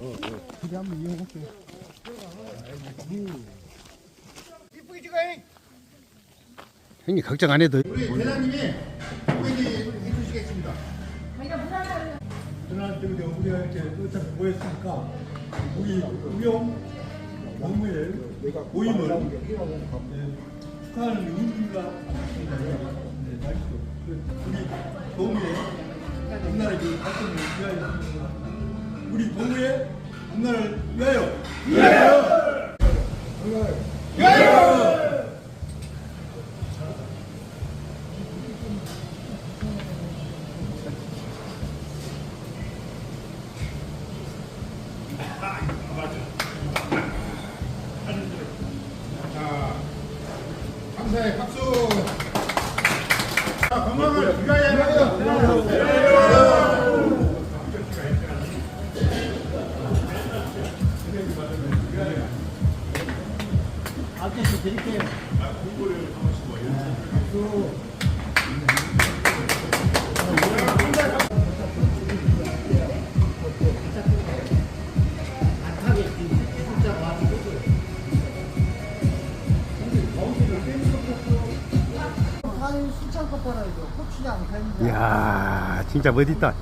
우리 한번 이용할게. 이쁘게 찍어잉. 형님 걱정 안 해도 우리 대장님이 고객님 해주시겠습니다. 그날 때문에 우리가 이렇게 어차피 모였으니까 우리 우영 동무의 모임을 네, 축하하는 의미가 네, 맛있어. 우리 우리나라의 그 발전을 위하여 우리 동무의 우리나라를 위하여 감사해 박수. 자, 건강을 위하여. 아저씨 드릴게요. 이야 진짜 멋있다